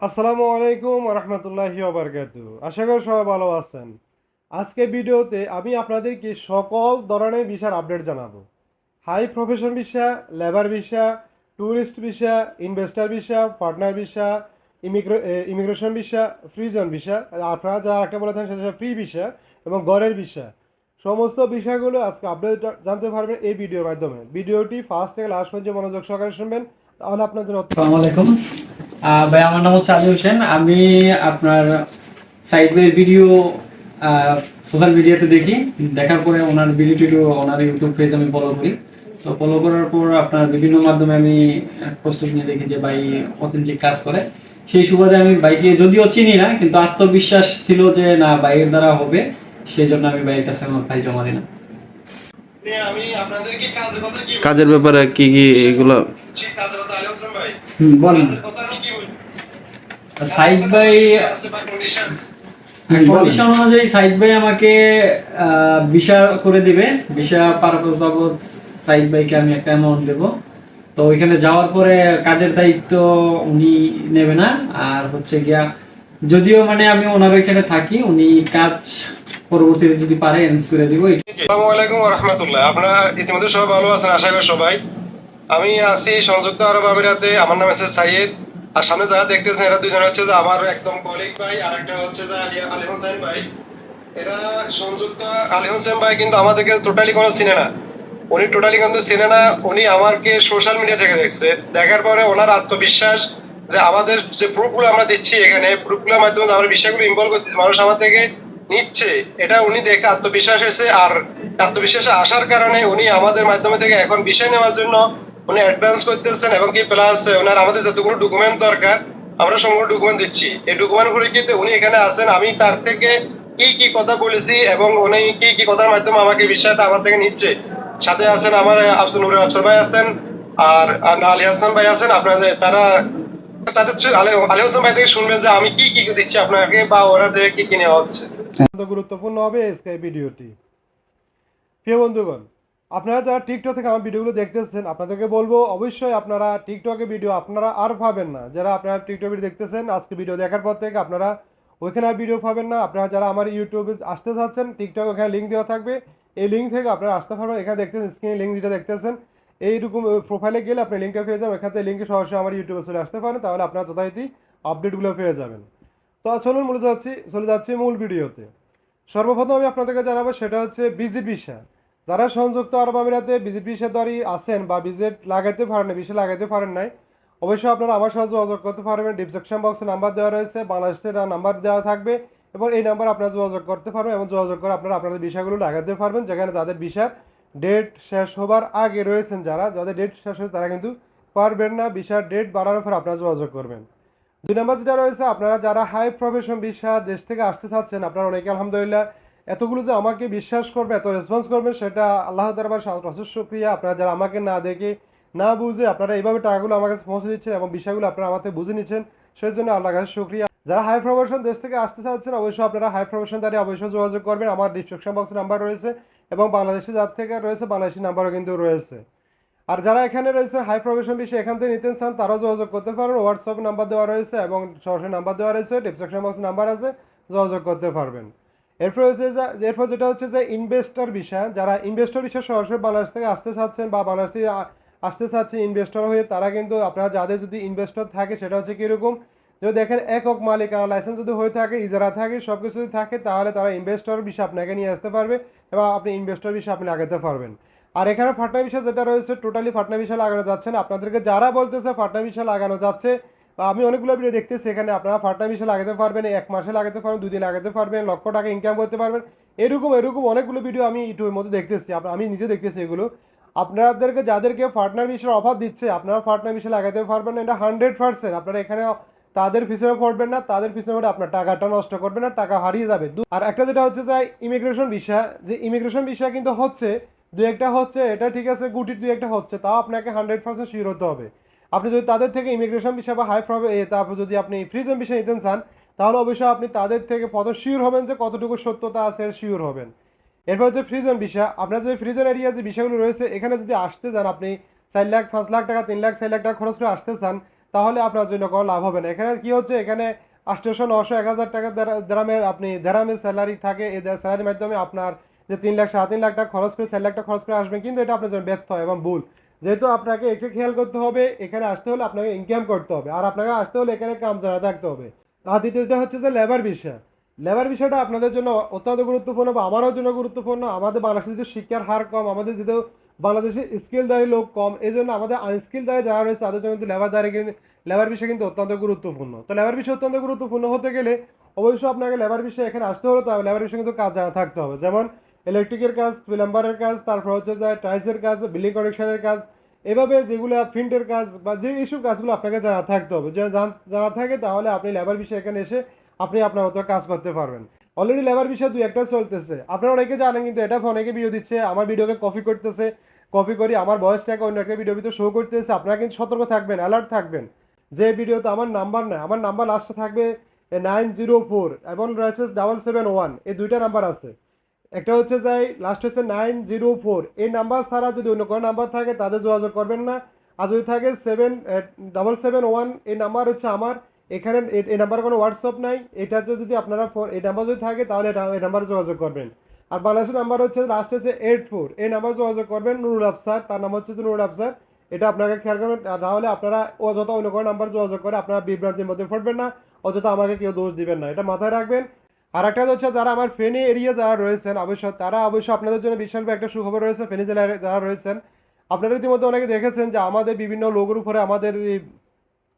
আসসালামু আলাইকুম রহমতুল্লাহি ওবরকাতু। আশা করি সবাই ভালো আছেন। আজকে ভিডিওতে আমি আপনাদেরকে সকল ধরনের ভিসার আপডেট জানাব। High profession visa, labour visa tourist visa, investor visa, partner visa immigration visa, free zone visa, আপনারা যারা একটা বলে থাকেন সেটা ফ্রি ভিসা এবং গড়ের ভিসা। সমস্ত বিষয়গুলো আজকে আপডেট জানতে পারবেন এই ভিডিওর মাধ্যমে। ভিডিওটি ফার্স্ট থেকে লাস্ট পর্যন্ত মনোযোগ সহকারে শুনবেন। তাহলে আপনার জন্য আসসালামু আলাইকুম। ভাই আমার নাম হচ্ছে আলী হোসেন। আমি আপনার সাইড ভিডিও সোশ্যাল মিডিয়াতে দেখি। দেখার পরে ওনার ভিডিও টিডিও ওনার ইউটিউব পেজ আমি ফলো করি। তো ফলো করার পর আপনার বিভিন্ন মাধ্যমে আমি প্রস্তুত নিয়ে দেখি যে ভাই অথেন্টিক কাজ করে। সেই সুবাদে আমি বাইকে যদিও চিনি না কিন্তু আত্মবিশ্বাস ছিল যে না বাইয়ের দ্বারা হবে। সেই জন্য আমি বাইয়ের কাছে আমার ভাই জমা দিলাম। আমি কাজের কাজের ব্যাপারে কি কি এগুলো? ভাই কন্ডিশন অনুযায়ী আমাকে ভিসা করে দিবে। ভিসা পারপাস বাবদ সাইড বাইকে আমি একটা অ্যামাউন্ট দেব। তো ওইখানে যাওয়ার পরে কাজের দায়িত্ব উনি নেবে না। আর হচ্ছে গিয়া যদিও মানে আমি ওনার ওইখানে থাকি উনি কাজ পরবর্তীতে যদি পারে এন্স করে দিব। আসসালামু আলাইকুম রহমতুল্লাহ। আপনারা ইতিমধ্যে সবাই ভালো আছেন আশা করি সবাই। আমি আছি সংযুক্ত আরব আমিরাতে, আমার নাম হচ্ছে সাইয়েদ। আর সামনে যারা দেখতেছেন, এরা দুজন হচ্ছে যে আমার একদম কলিগ ভাই, আর একটা হচ্ছে যে আলী হোসেন ভাই। এরা সংযুক্ত আলী হোসেন ভাই কিন্তু আমাদেরকে টোটালি কোনো চিনে না। উনি টোটালি কিন্তু চিনে না, উনি আমাকে সোশ্যাল মিডিয়া থেকে দেখছে। দেখার পরে ওনার আত্মবিশ্বাস যে আমাদের যে প্রুফগুলো আমরা দিচ্ছি এখানে প্রুফগুলোর মাধ্যমে আমরা বিষয়গুলো ইনভলভ করতেছি, মানুষ আমার থেকে নিচ্ছে। এটা উনি দেখে আত্মবিশ্বাস হয়েছে আর আত্মবিশ্বাসে আসার কারণে উনি আমাদের মাধ্যমে থেকে এখন বিষয় নেওয়ার জন্য উনি অ্যাডভান্স করতেছেন এবং কি প্লাস ওনার আমাদের যতগুলো ডকুমেন্ট দরকার, আমরা সম্পূর্ণ ডকুমেন্ট দিচ্ছি। এই ডকুমেন্টগুলো কিন্তু উনি এখানে আছেন, আমি তার থেকে কি কি কথা বলেছি এবং উনি কি কি কথার মাধ্যমে আমাকে বিষয়টা আমার থেকে নিচ্ছে। সাথে আছেন আমার আফসান নুরুল আফসার ভাই আছেন, আর আলী হাসান ভাই আছেন, আপনাদের তারা তাদের আলী হাসান ভাই থেকে শুনবেন যে আমি কি কি দিচ্ছি আপনাকে বা ওরা থেকে কি কি নেওয়া হচ্ছে। গুরুত্বপূর্ণ হবে এই ভিডিওটি প্রিয় বন্ধুগণ আপনারা যারা টিকটক থেকে আমার ভিডিওগুলো দেখতেছেন, আপনাদেরকে বলব অবশ্যই আপনারা টিকটকে ভিডিও আপনারা আর পাবেন না। যারা আপনারা টিকটক ভিডিও দেখতেছেন, আজকে ভিডিও দেখার পর থেকে আপনারা ওইখানে আর ভিডিও পাবেন না। আপনারা যারা আমার ইউটিউবে আসতে চাচ্ছেন টিকটক ওখানে লিঙ্ক দেওয়া থাকবে। এই লিঙ্ক থেকে আপনারা আসতে পারবেন, এখানে দেখতেছেন স্ক্রিনে লিঙ্ক যেটা দেখতেছেন। এইরকম প্রোফাইলে গেলে আপনি লিঙ্কটা পেয়ে যাবেন। এখান থেকে লিঙ্কে সরাসরি আমার ইউটিউবে চলে আসতে পারেন, তাহলে আপনারা যথারীতি আপডেটগুলো পেয়ে যাবেন। তো চলুন মূলত যাচ্ছি, চলে যাচ্ছি মূল ভিডিওতে। সর্বপ্রথম আমি আপনাদেরকে জানাব, সেটা হচ্ছে বিজিট ভিসা যারা সংযুক্ত আরব আমিরাতে বিজেপি দ্বারি আছেন বা বিজেট লাগাইতে পারেন ভিসা লাগাইতে পারেন নাই, অবশ্যই আপনারা আমার সাথে যোগাযোগ করতে পারবেন। ডিসক্রিপশন বক্সে নাম্বার দেওয়া রয়েছে বাংলাদেশের নাম্বার দেওয়া থাকবে এবং এই নাম্বার আপনারা যোগাযোগ করতে পারবেন এবং যোগাযোগ করে আপনারা আপনাদের বিষয়গুলো লাগাতে পারবেন, যেখানে যাদের ভিসার ডেট শেষ হবার আগে রয়েছেন যারা, যাদের ডেট শেষ হয়েছে তারা কিন্তু পারবেন না ভিসার ডেট বাড়ানোর পর আপনারা যোগাযোগ করবেন। দুই নম্বর যেটা রয়েছে, আপনারা যারা হাই প্রফেশন ভিসা দেশ থেকে আসতে চাচ্ছেন, আপনারা অনেকে আলহামদুলিল্লাহ এতগুলো যে আমাকে বিশ্বাস করবে, এত রেসপন্স করবে সেটা আল্লাহ দরবার অশেষ শুক্রিয়া। আপনারা যারা আমাকে না দেখে, না বুঝে, আপনারা এইভাবে টাকাগুলো আমার কাছে পৌঁছে দিচ্ছেন এবং বিষয়গুলো আপনারা আমার থেকে বুঝে নিচ্ছেন, সেই জন্য আল্লাহ কাছে শুক্রিয়া। যারা হাই প্রফেশন দেশ থেকে আসতে চাচ্ছেন, অবশ্যই আপনারা হাই প্রফেশন দ্বারা অবশ্যই যোগাযোগ করবেন। আমার ডিসক্রিপশন বক্সে নাম্বার রয়েছে এবং বাংলাদেশে যার থেকে রয়েছে, বাংলাদেশি নাম্বারও কিন্তু রয়েছে। আর যারা এখানে রয়েছে হাই প্রফেশন বিষয়ে এখান থেকে নিতে চান, তারাও যোগাযোগ করতে পারবেন হোয়াটসঅ্যাপ নাম্বার দেওয়া রয়েছে এবং সরাসরি নাম্বার দেওয়া রয়েছে। ডিসক্রিপশন বক্সে নাম্বার আছে, যোগাযোগ করতে পারবেন। এরপর হচ্ছে এরপর যেটা হচ্ছে যে ইনভেস্টর বিষয় যারা ইনভেস্টর বিষয় সরাসরি বাংলাদেশ থেকে আসতে চাচ্ছেন বা বাংলাদেশ থেকে আসতে চাচ্ছে ইনভেস্টর হয়ে, তারা কিন্তু আপনারা যাদের যদি ইনভেস্টর থাকে, সেটা হচ্ছে কীরকম যদি দেখেন একক মালিকানা লাইসেন্স যদি হয়ে থাকে, ইজারা থাকে সব কিছু যদি থাকে, তাহলে তারা ইনভেস্টর বিষয় আপনাকে নিয়ে আসতে পারবে এবং আপনি ইনভেস্টর বিষয় আপনি লাগাতে পারবেন। আর এখানে ফাটনা বিষয় যেটা রয়েছে টোটালি ফাটনা বিষয় লাগানো যাচ্ছে না। আপনাদেরকে যারা বলতেছে ফাটনা বিষয় লাগানো যাচ্ছে আমি অনেকগুলো ভিডিও দেখতেছি, এখানে আপনারা ফাটনা বিষয় লাগাতে পারবেন, এক মাসে লাগাতে পারবেন, দুদিন লাগাতে পারবেন, লক্ষ টাকা ইনকাম করতে পারবেন। এরকম এরকম অনেকগুলো ভিডিও আমি ইউটিউবের মধ্যে দেখতেছি আমি নিজে দেখতেছি এগুলো। আপনাদেরকে, যাদেরকে পার্টনার বিষয়ের অফার দিচ্ছে, আপনারা পার্টনার বিষয় লাগাতে পারবেন না, এটা হান্ড্রেড পার্সেন্ট আপনারা এখানে তাদের পিছনে পড়বেন না, তাদের পিছনে পড়ে আপনার টাকাটা নষ্ট করবেন না, টাকা হারিয়ে যাবে। আর একটা যেটা হচ্ছে যে ইমিগ্রেশন বিষয় যে ইমিগ্রেশন বিষয় কিন্তু হচ্ছে দু একটা হচ্ছে, এটা ঠিক আছে গুটির দু একটা হচ্ছে, তাও আপনাকে হান্ড্রেড পার্সেন্ট শিওর হতে হবে। আপনি যদি তাদের থেকে ইমিগ্রেশন বিষয় বা হাই তারপর যদি আপনি ফ্রিজন বিষয় নিতে চান, তাহলে অবশ্যই আপনি তাদের থেকে প্রথম শিওর হবেন যে কতটুকু সত্যতা আছে শিওর হবেন। এরপর হচ্ছে ফ্রিজন বিষয় আপনার যে ফ্রিজন এরিয়া যে বিষয়গুলো রয়েছে, এখানে যদি আসতে চান আপনি চার লাখ, পাঁচ লাখ টাকা, তিন লাখ, চার লাখ টাকা খরচ করে আসতে চান, তাহলে আপনার জন্য কোনো লাভ হবে না। এখানে কি হচ্ছে, এখানে আষ্টশো নশো, এক হাজার টাকা দেরামের আপনি দেরামের স্যালারি থাকে এই স্যালারির মাধ্যমে আপনার যে তিন লাখ, সাড়ে তিন লাখ টাকা খরচ করে, চার লাখ টাকা খরচ করে আসবেন, কিন্তু এটা আপনার জন্য ব্যর্থ এবং ভুল। যেহেতু আপনাকে একটু খেয়াল করতে হবে, এখানে আসতে হলে আপনাকে ইনকাম করতে হবে। আর আপনাকে আসতে হলে এখানে কাম জানা থাকতে হবে। আর দ্বিতীয়টা হচ্ছে যে লেবার বিষয় লেবার বিষয়টা আপনাদের জন্য অত্যন্ত গুরুত্বপূর্ণ বা আমারও জন্য গুরুত্বপূর্ণ। আমাদের বাংলাদেশে যেহেতু শিক্ষার হার কম, আমাদের যেহেতু বাংলাদেশে স্কিলদারি লোক কম এই জন্য আমাদের আনস্কিলদারি যারা রয়েছে, তাদের জন্য কিন্তু লেবার দাঁড়িয়ে কিন্তু লেবার বিষয় কিন্তু অত্যন্ত গুরুত্বপূর্ণ। তো লেবার বিষয় অত্যন্ত গুরুত্বপূর্ণ হতে গেলে অবশ্যই আপনাকে লেবার বিষয়ে এখানে আসতে হলে, তো লেবার বিষয়ে কিন্তু কাজ জানা থাকতে হবে। যেমন ইলেকট্রিকের কাজ, প্লাম্বারের কাজ, তারপর হচ্ছে যে টাইলসের কাজ, বিল্ডিং কানেকশনের কাজ, এভাবে যেগুলো প্রিন্টের কাজ বা যে এইসব কাজগুলো আপনাকে জানা থাকতে হবে জানা থাকে তাহলে আপনি লেবার বিষয়ে এখানে এসে আপনি আপনার মতো কাজ করতে পারবেন। অলরেডি লেবার বিষয়ে দুই একটা চলতেছে। আপনারা অনেকে জানেন কিন্তু এটা অনেকে ভিডিও দিচ্ছে, আমার ভিডিওকে কপি করতেছে কপি করি, আমার বয়সটাকে অন্য একটা ভিডিও ভিতরে শো করতেছে, আপনারা কিন্তু সতর্ক থাকবেন অ্যালার্ট থাকবেন। যে ভিডিওতে আমার নাম্বার নেই, আমার নাম্বার লাস্টে থাকবে নাইন জিরো ফোর এবং রয়েছে ডাবল সেভেন ওয়ান এই দুইটা নাম্বার আছে। একটা হচ্ছে যাই লাস্ট হচ্ছে নাইন জিরো ফোর এই নাম্বার ছাড়া যদি অন্য কোনো নাম্বার থাকে, তাদের যোগাযোগ করবেন না। আর যদি থাকে সেভেন ডাবল সেভেন ওয়ান এই নাম্বার হচ্ছে আমার। এখানে এই নাম্বার কোনো হোয়াটসঅ্যাপ নাই। এটাতে যদি আপনারা ফোন এই নাম্বার যদি থাকে, তাহলে এটা- এই নাম্বারে যোগাযোগ করবেন। আর বাংলাদেশের নাম্বার হচ্ছে লাস্ট হচ্ছে এইট ফোর এই নাম্বার যোগাযোগ করবেন নুরুল আফসার তার নাম হচ্ছে নুরুল আফসার এটা আপনাকে খেয়াল করবেন তাহলে আপনারা অযথা অন্য কোনো নাম্বার যোগাযোগ করে আপনারা বিভ্রান্তির মধ্যে পড়বেন না। অযথা আমাকে কেউ দোষ দিবেন না। এটা মাথায় রাখবেন। আর একটা হচ্ছে যারা আমার ফেনি এরিয়া যারা রয়েছেন অবশ্য তারা অবশ্য আপনাদের জন্য বিশাল একটা সুখবর রয়েছে, ফেনি জেলায় যারা রয়েছেন। আপনারা ইতিমধ্যে অনেকে দেখেছেন যে আমাদের বিভিন্ন লোগোর উপরে আমাদের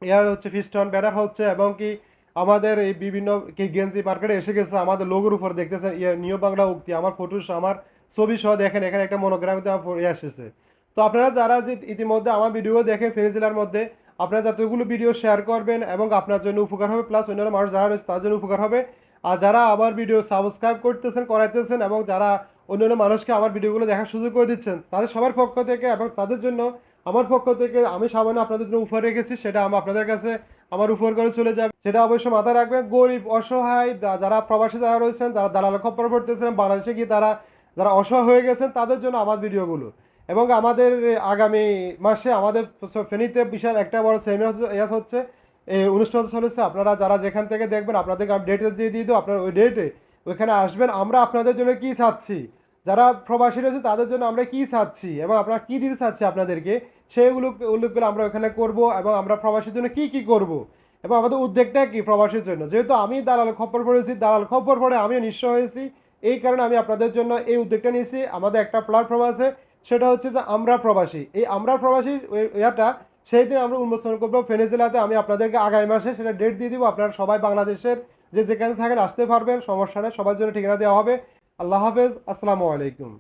ইয়া হচ্ছে ফিস্টন ব্যানার হচ্ছে এবং কি আমাদের এই বিভিন্ন কি গেঞ্জি মার্কেটে এসে গেছে, আমাদের লোগোর উপর দেখতেছেন। নিউ বাংলা উক্তি, আমার ফটো আমার ছবি সহ দেখেন, এখানে একটা মনোগ্রামিতে আমার এসেছে তো আপনারা যারা যে ইতিমধ্যে আমার ভিডিও দেখেন ফেনি জেলার মধ্যে, আপনারা যতগুলো ভিডিও শেয়ার করবেন এবং আপনার জন্য উপকার হবে প্লাস অন্যান্য মানুষ যারা রয়েছে তার জন্য উপকার হবে। আর যারা আমার ভিডিও সাবস্ক্রাইব করতেছেন, করাইতেছেন এবং যারা অন্যান্য মানুষকে আমার ভিডিওগুলো দেখার সুযোগ করে দিচ্ছেন, তাদের সবার পক্ষ থেকে এবং তাদের জন্য আমার পক্ষ থেকে আমি সামান্য আপনাদের জন্য উপহার রেখেছি, সেটা আমি আপনাদের কাছে আমার উপহার করে চলে যাবে। সেটা অবশ্যই মাথায় রাখবেন, গরিব, অসহায় যারা প্রবাসী যারা রয়েছেন, যারা দালাল খপ্পর পড়তেছেন, বাংলাদেশে গিয়ে তারা, যারা অসহায় হয়ে গেছেন, তাদের জন্য আমার ভিডিওগুলো এবং আমাদের আগামী মাসে আমাদের ফেনীতে বিশাল একটা বড় সেমিনার হচ্ছে অনুষ্ঠান চলেছে। আপনারা যারা যেখান থেকে দেখবেন, আপনাদেরকে আমি ডেটে দিয়ে দিয়ে দেবো আপনারা ওই ডেটে ওইখানে আসবেন। আমরা আপনাদের জন্য কি চাচ্ছি? যারা প্রবাসী রয়েছে, তাদের জন্য আমরা কি চাচ্ছি? এবং আমরা কি দিতে চাচ্ছি আপনাদেরকে? সেইগুলো উল্লেখগুলো আমরা ওখানে করব এবং আমরা প্রবাসীর জন্য কি কি করব? এবং আমাদের উদ্যোগটা কি প্রবাসীর জন্য? যেহেতু আমি দালাল খপ্পর পড়েছি, দালাল খপ্পর পড়ে আমিও নিঃস্ব হয়েছি। এই কারণে আমি আপনাদের জন্য এই উদ্যোগটা নিয়েছি। আমাদের একটা প্ল্যাটফর্ম আছে, সেটা হচ্ছে যে আমরা প্রবাসী। এই আমরা প্রবাসী ইয়াটা সেই দিন আমরা উন্মোচন করব ফেনেজেলাতে আমি আপনাদেরকে আগামী মাসে সেটা ডেট দিয়ে দিব। আপনারা সবাই বাংলাদেশের যে যেখানে থাকেন আসতে পারবেন, সমস্যা নেই, সবার জন্য ঠিকানা দেওয়া হবে। আল্লাহ হাফেজ, আসসালামু আলাইকুম।